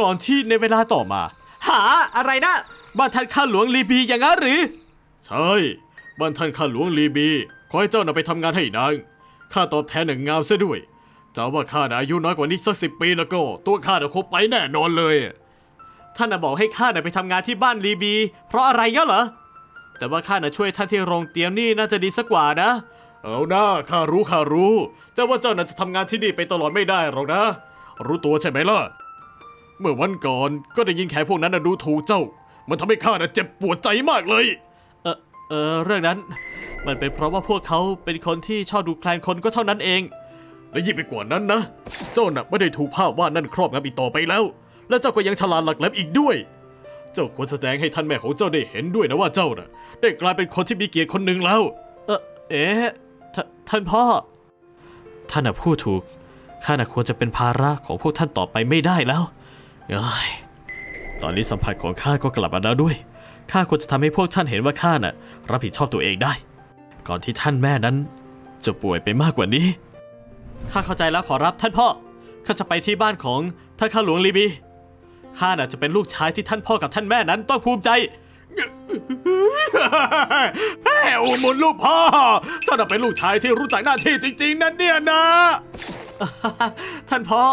ก่อนที่ในเวลาต่อมา หาอะไรนะบ้านท่านข้าหลวงลีบีอย่างนั้นหรือ ใช่บ้านท่านข้าหลวงลีบีขอให้เจ้าน่ะไปทำงานให้นางข้าตอบแทนหนึ่งงามซะด้วยแต่ว่าข้าน่ะอายุน้อยกว่านี้สักสิบปีแล้วก็ ตัวข้าน่ะคงไปแน่นอนเลย ท่านน่ะบอกให้ข้าน่ะไปทำงานที่บ้านลีบี เพราะอะไรงั้นเหรอแต่ว่าข้าน่ะช่วยท่านที่โรงเตรียมนี่น่าจะดีสักกว่านะ เอาหน้าข้ารู้ข้ารู้ แต่ว่าเจ้าน่ะจะทำงานที่นี่ไปตลอดไม่ได้หรอกนะ รู้ตัวใช่ไหมล่ะ เมื่อวันก่อนก็ได้ยินแขกพวกนั้นน่ะดูถูกเจ้า มันทำให้ข้าน่ะเจ็บปวดใจมากเลย เออเออเรื่องนั้น มันเป็นเพราะว่าพวกเขาเป็นคนที่ชอบดูแคลนคนก็เท่านั้นเอง และยิ่งไปกว่านั้นนะ เจ้าน่ะไม่ได้ถูกภาพวาดนั่นครอบงำอีกต่อไปแล้ว และเจ้าก็ยังฉลาดหลักแหลมอีกด้วย เจ้าควรแสดงให้ท่านแม่ของเจ้าได้เห็นด้วยนะว่าเจ้าน่ะ ได้กลายเป็นคนที่มีเกียรติคนหนึ่งแล้ว เออเอ๊ะทท่านพ่อ ท่านน่ะพูดถูก ข้าน่ะควรจะเป็นภาระของพวกท่านต่อไปไม่ได้แล้ว เอ้ยตอนนี้สัมผัสของข้าก็กลับมาแล้วด้วย ข้าควรจะทำให้พวกท่านเห็นว่าข้าน่ะ รับผิดชอบตัวเองได้ ก่อนที่ท่านแม่นั้น จะป่วยไปมากกว่านี้ ข้าเข้าใจแล้วขอรับท่านพ่อ ข้าจะไปที่บ้านของท่านข้าหลวงลีบี ข้าน่ะจะเป็นลูกชายที่ท่านพ่อกับท่านแม่นั้นต้องภูมิใจเฮ้ยโอ้มุนลูกพ่อเจ้าน่ะเป็นลูกชายที่รู้จักหน้าที่จริงๆนั่นเนี่ยนะ ท่านพ่อ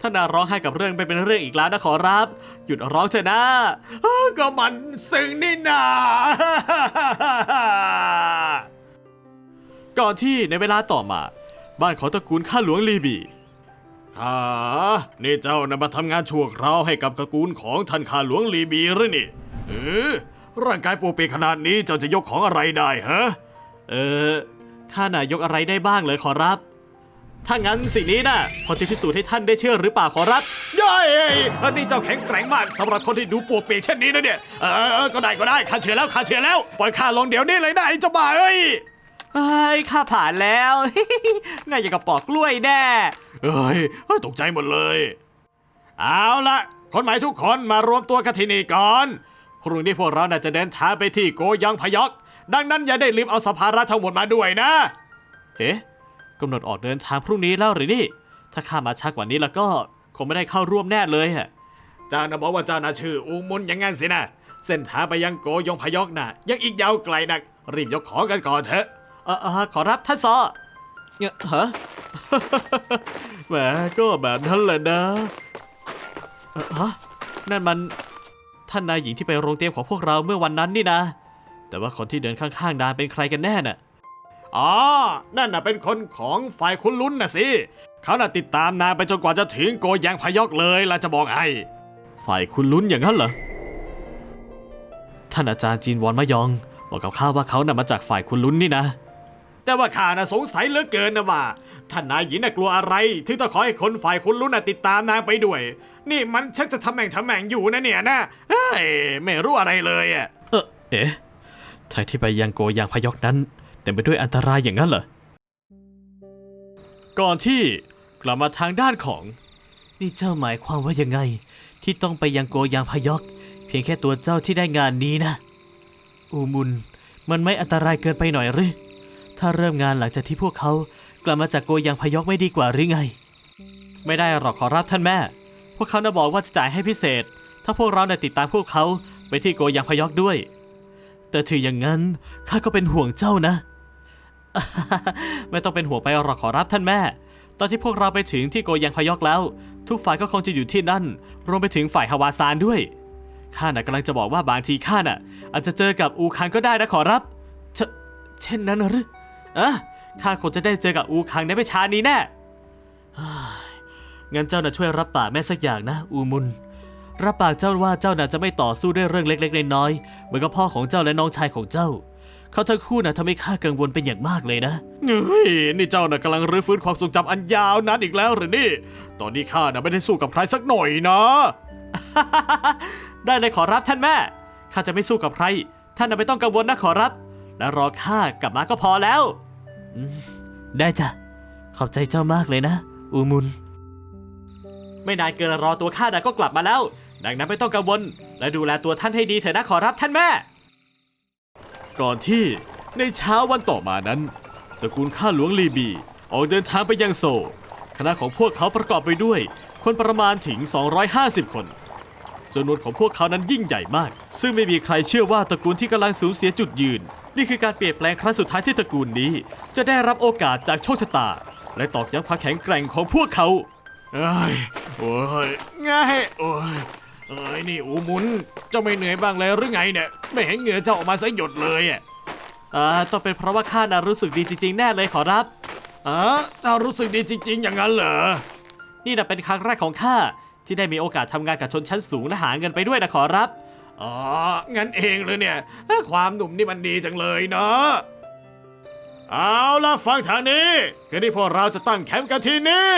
ท่านน่าร้องไห้กับเรื่องไปเป็นเรื่องอีกแล้วนะขอรับ หยุดร้องเถอะนะก็มันซึ้งนี่นาก่อนที่ในเวลาต่อมา บ้านของตระกูลข้าหลวงลีบีอ่านี่เจ้านะมาทำงานชั่วคราวให้กับตระกูลของท่านข้าหลวงลีบีหรือนี่เออร่างกายปูเปขนาดนี้เจ้าจะยกของอะไรได้ฮะ เออข้าน่ะยกอะไรได้บ้างเลยขอรับ ถ้างั้นสิ่งนี้นะพอจะพิสูจน์ให้ท่านได้เชื่อหรือเปล่าขอรับย่อยอันนี้เจ้าแข็งแกร่งมากสำหรับคนที่ดูปวดเปียกเช่นนี้นะเนี่ยเออเออ ก็ได้ก็ได้ข้าเชื่อแล้วข้าเชื่อแล้ว ปล่อยข้าลงเดี๋ยวนี้เลยนะไอ้เจ้าบ้าเอ้ยเฮ้ยข้าผ่านแล้ว ง่ายอย่างกับปอกกล้วยแน่เอ้ยตกใจหมดเลย เอาละคนใหม่ทุกคนมารวมตัวกันที่นี่ก่อน พรุ่งนี้พวกเราน่าจะเดินทางไปที่โกยังพยอกดังนั้นอย่าได้ลืมเอาสัมภาระทั้งหมดมาด้วยนะ เอ๊ะ กำหนดออกเดินทางพรุ่งนี้แล้วหรือนี่ ถ้าข้ามาช้ากว่านี้แล้วก็คงไม่ได้เข้าร่วมแน่เลยฮะเจ้านะบอกว่าเจ้าน่ะชื่ออูมุนอย่างงั้นสินะเส้นทางไปยังโกยงพยอกน่ะยังอีกยาวไกลนัก รีบยกของกันก่อนเถอะเออเออขอรับท่านซอเนี่ยฮะ แหมก็แบบนั้นแหละนะเอ่อฮะนั่นมันท่านนายหญิงที่ไปโรงเตรียมของพวกเราเมื่อวันนั้นนี่นะ แต่ว่าคนที่เดินข้างๆนางเป็นใครกันแน่น่ะ อ๋อ นั่นน่ะเป็นคนของฝ่ายคุณลุ้นน่ะสิ เขาน่ะติดตามนาไปจนกว่าจะถึงโกยังพยอกเลยล่ะจะบอกให้ฝ่ายคุณลุ้นอย่างนั้นเหรอ ท่านอาจารย์จีนวอนมะยอง บอกกับข้าว่าเขาน่ะมาจากฝ่ายคุณลุ้นนี่นะ แต่ว่าข้าน่ะสงสัยเหลือเกินนะว่าท่านนายหญิงน่ะกลัวอะไร ถึงต้องขอให้คนฝ่ายคุณลุ้นน่ะติดตามนางไปด้วย นี่มันชักจะทำแม่งทำแม่งอยู่นะเนี่ยนะเฮ้ยไม่รู้อะไรเลยอะ เออเอ๊ะทางที่ไปยังโกยังพยอกนั้น เต็มไปด้วยอันตรายอย่างนั้นเหรอ ก่อนที่กลับมาทางด้านของ นี่เจ้าหมายความว่ายังไง ที่ต้องไปยังโกยังพยอก เพียงแค่ตัวเจ้าที่ได้งานนี้นะ อูมุน มันไม่อันตรายเกินไปหน่อยหรือ ถ้าเริ่มงานหลังจากที่พวกเขากลับมาจากโกยังพยอกไม่ดีกว่าหรือไง ไม่ได้หรอกขอรับท่านแม่ พวกเขาน่ะบอกว่าจะจ่ายให้พิเศษ ถ้าพวกเราน่ะติดตามพวกเขาไปที่โกยังพยอกด้วย แต่ถืออย่างนั้นข้าก็เป็นห่วงเจ้านะ ไม่ต้องเป็นห่วงไปหรอกขอรับท่านแม่ ตอนที่พวกเราไปถึงที่โกยังพยอกแล้ว ทุกฝ่ายก็คงจะอยู่ที่นั่น รวมไปถึงฝ่ายฮาวาซานด้วยข้าน่ะกำลังจะบอกว่าบางทีข้าน่ะ อาจจะเจอกับอูคังก็ได้นะขอรับเชเช่นนั้นหรืออะข้าคงจะได้เจอกับอูคังในไม่ช้านี้แน่งั้นเจ้าน่ะช่วยรับปากแม่สักอย่างนะ อูมุนรับปากเจ้าว่าเจ้าน่ะจะไม่ต่อสู้ด้วยเรื่องเล็ก ๆ น้อยๆเหมือนกับพ่อของเจ้าและน้องชายของเจ้า เขาทั้งคู่น่ะทำให้ข้ากังวลเป็นอย่างมากเลยนะเฮ้ยนี่เจ้าน่ะกำลังรื้อฟื้นความทรงจำอันยาวนานอีกแล้วหรือนี่ ตอนนี้ข้าน่ะไม่ได้สู้กับใครสักหน่อยนะ ได้เลยขอรับท่านแม่ข้าจะไม่สู้กับใคร ท่านน่ะไม่ต้องกังวลนะขอรับ และรอข้ากลับมาก็พอแล้วอืมได้จ้ะขอบใจเจ้ามากเลยนะ อูมุน ไม่นานเกินรอตัวข้าน่ะก็กลับมาแล้ว ดังนั้นไม่ต้องกังวล และดูแลตัวท่านให้ดีเถอะนะขอรับท่านแม่ ก่อนที่ในเช้าวันต่อมานั้นตระกูลข้าหลวงลีบีออกเดินทางไปยังโซลคณะของพวกเขาประกอบไปด้วย คนประมาณถึง 250 คนจำนวนของพวกเขานั้นยิ่งใหญ่มาก ซึ่งไม่มีใครเชื่อว่าตระกูลที่กำลังสูญเสียจุดยืน นี่คือการเปลี่ยนแปลงครั้งสุดท้ายที่ตระกูลนี้ จะได้รับโอกาสจากโชคชะตา และตอกย้ำความแข็งแกร่งของพวกเขาเอ้ยโอ้ยง่ายโอ้ย เอ้ยนี่อูหมุนเจ้าไม่เหนื่อยบ้างเลยหรือไงเนี่ย ไม่เห็นเหงื่อเจ้าออกมาสักหยดเลยอะอ่าต้องเป็นเพราะว่าข้าน่ะรู้สึกดีจริงๆแน่เลยขอรับอ๋อเจ้ารู้สึกดีจริง ๆ อย่างนั้นเหรอ นี่น่ะเป็นครั้งแรกของข้าที่ได้มีโอกาสทำงานกับชนชั้นสูงและหาเงินไปด้วยนะขอรับ อ๋อ งั้นเองเลยเนี่ย ความหนุ่มนี่มันดีจังเลยเนาะ เอาล่ะฟังทางนี้ คือที่พวกเราจะตั้งแคมป์กันที่นี่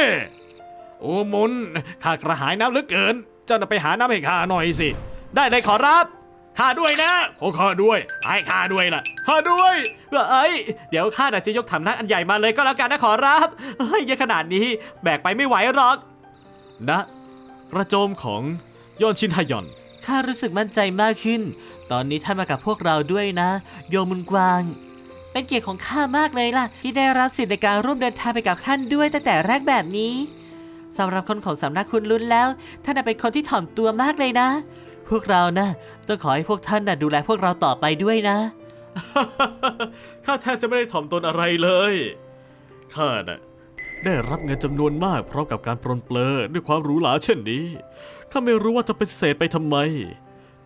โอ้มุนข้ากระหายน้ำเหลือเกินเจ้าน่ะไปหาน้ำให้ข้าหน่อยสิ ได้เลยขอรับข้าด้วยนะขอข้าด้วยให้ข้าด้วยล่ะข้าด้วยเอ้ยเดี๋ยวข้าน่ะจะยกถังน้ำอันใหญ่มาเลยก็แล้วกันนะขอรับเฮ้ยเยอะขนาดนี้แบกไปไม่ไหวหรอก นะกระโจมของยอนชินฮยอนข้ารู้สึกมั่นใจมากขึ้น ตอนนี้ท่านมากับพวกเราด้วยนะ โยมมุนกวาง เป็นเกียรติของข้ามากเลยล่ะ ที่ได้รับสิทธิ์ในการร่วมเดินทางไปกับท่านด้วยตั้งแต่แรกแบบนี้ สำหรับคนของสำนักคุณลุ้นแล้ว ท่านเป็นคนที่ถ่อมตัวมากเลยนะ พวกเรานะต้องขอให้พวกท่านนะดูแลพวกเราต่อไปด้วยนะ ข้าแทบจะไม่ได้ถ่อมตนอะไรเลย ข้าน่ะได้รับเงินจำนวนมากพร้อมกับการปรนเปรอด้วยความหรูหราเช่นนี้ ข้าไม่รู้ว่าจะเป็นเศษไปทำไม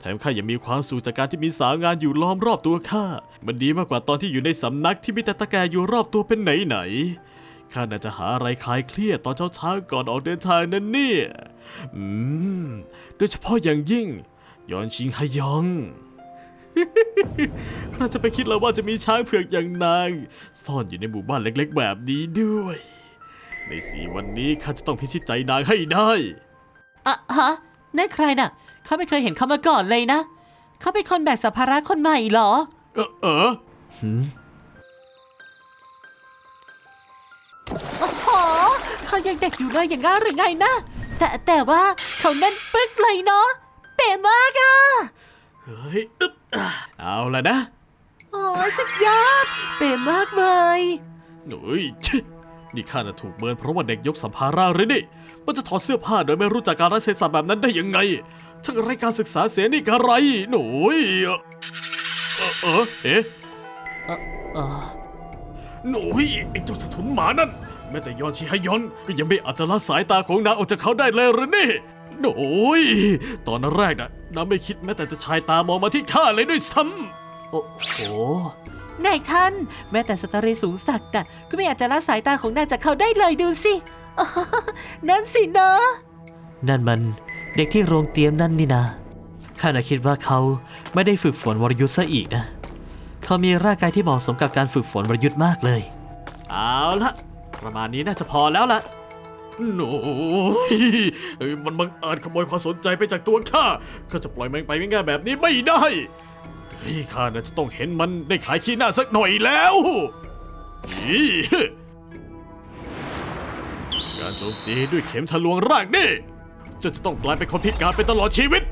แถมข้ายังมีความสุขจากการที่มีสาวงานอยู่ล้อมรอบตัวข้า มันดีมากกว่าตอนที่อยู่ในสำนักที่มีแต่ตะแกอยู่รอบตัวเป็นไหนๆ ข้าน่าจะหาอะไรคลายเครียดตอนเช้าๆก่อนออกเดินทางนั่นเนี่ย อืม โดยเฉพาะอย่างยิ่ง ยอนชิงฮยองข้าจะไปคิดแล้วว่าจะมีช้างเผือกอย่างนาง ซ่อนอยู่ในหมู่บ้านเล็กๆ แบบนี้ด้วย ในสีวันนี้ข้าจะต้องพิชิตใจนางให้ได้อะฮะนั่นใครน่ะข้าไม่เคยเห็นเขามาก่อนเลยนะ เขาเป็นคนแบกสัมภาระคนใหม่เหรอ เออเออหืม ขายังเด็กอยู่เลยอย่างงั้นหรือไงนะ แต่แต่ว่าเขาแน่นปึ๊กเลยเนาะเป๋มากอะเฮ้ยอึ๊บอะเอาละนะโอ้ยสุดยอดเป๋มากเลยหนุ่ยชินี่ข้าน่ะถูกเมินเพราะว่าเด็กยกสัมภาระหรือนี่ มันจะถอดเสื้อผ้าโดยไม่รู้จักการรักเทศะแบบนั้นได้ยังไง ช่างไร้การศึกษาเสียนี่กระไร หนุ่ยเออเออเอ๊ะ เออหนุ่ยไอ้เจ้าสะทุนหมานั่น แม้แต่ยอนชิฮยอนก็ยังไม่อาจจะละสายตาของนางออกจากเขาได้เลยหรือนี่หนุ่ยตอนแรกน่ะนางไม่คิดแม้แต่จะชายตามองมาที่ข้าเลยด้วยซ้ำโอ้โหนายท่าน แม้แต่สตรีสูงสักดิ์น่ะก็ไม่อาจจะละสายตาของนายจากเขาได้เลยดูสิอ๋อนั่นสินะนั่นมันเด็กที่โรงเตรียมนั่นนี่นะข้าน่ะคิดว่าเขาไม่ได้ฝึกฝนวรยุทธ์ซะอีกนะ เขามีร่างกายที่เหมาะสมกับการฝึกฝนวรยุทธ์มากเลย เอาละ ประมาณนี้น่าจะพอแล้วล่ะโน้ยเอ้ยมันบังเอาจขโมยความสนใจไปจากตัวข้าข้าจะปล่อยมันไปง่ายๆแบบนี้ไม่ได้ข้าน่าจะต้องเห็นมันได้ขายขี้หน้าสักหน่อยแล้วอีการโจมตีด้วยเข็มทะลวงร่างนี่จะจะต้องกลายเป็นคนพิการไปตลอดชีวิต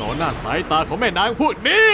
ต่อหน้าสายตาของแม่นางพวกนี้